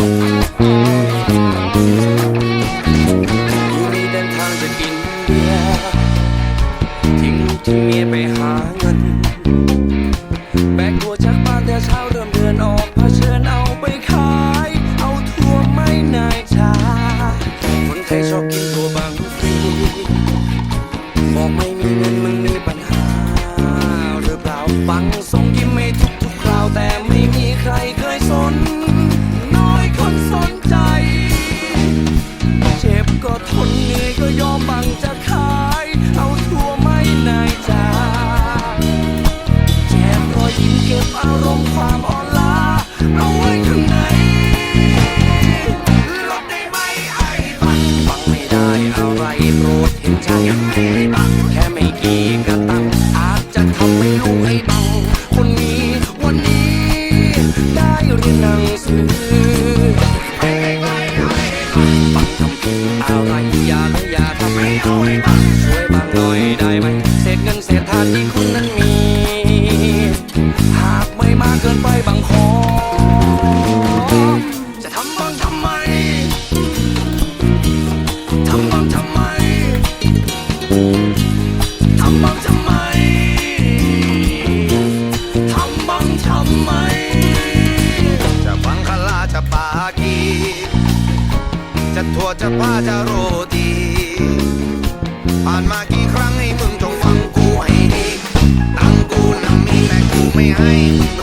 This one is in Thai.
อ เมียไปหาเงิน แบกตัวจากบ้านแต่เช้าเริ่มเดินออกเผชิญเอาไปขาย เอาทั่วไม่นายชาคนไทยชอบกินตัวบางฟรีบอกไม่มีเงินมึงมีปัญหาหรือเปล่าฟังทรงยิ้มไม่ทุกทุกคราวแต่ไม่มีใครเคยสน น้อยคนสนใจ เจ็บก็ทนเหนื่อยก็ยอมบังจะขาย เอาทั่วไม่นาย ก็บอารมณ์ความอ่อนล้าเอาไว้ข้างในลดได้ไหมไอ้บังฟังไม่ได้อะไรโปรดเห็นใจบังแค่ไม่กี่กระตังอาจจะทำให้ลูกไอ้บังคนนี้วันนี้ ได้เรียนหนังสือไอ้ไอ้ไอ้บังทำผิดอะไรอย่าเลยอย่าทำให้เอาให้บังช่วยบังหน่อยได้ไหมเศษเงินเศษทานที่คุณ เกินไปบังขอจะทำบังทำไมทำบังทำไมทำบังทำไมทำบังทำไม จะบังคลาจะปากี จะถั่วจะผ้าจะโรตีผ่านมากี่ครั้งให้มึงจงฟังกูให้ดีตังกูนั้นมีแต่กูไม่ให้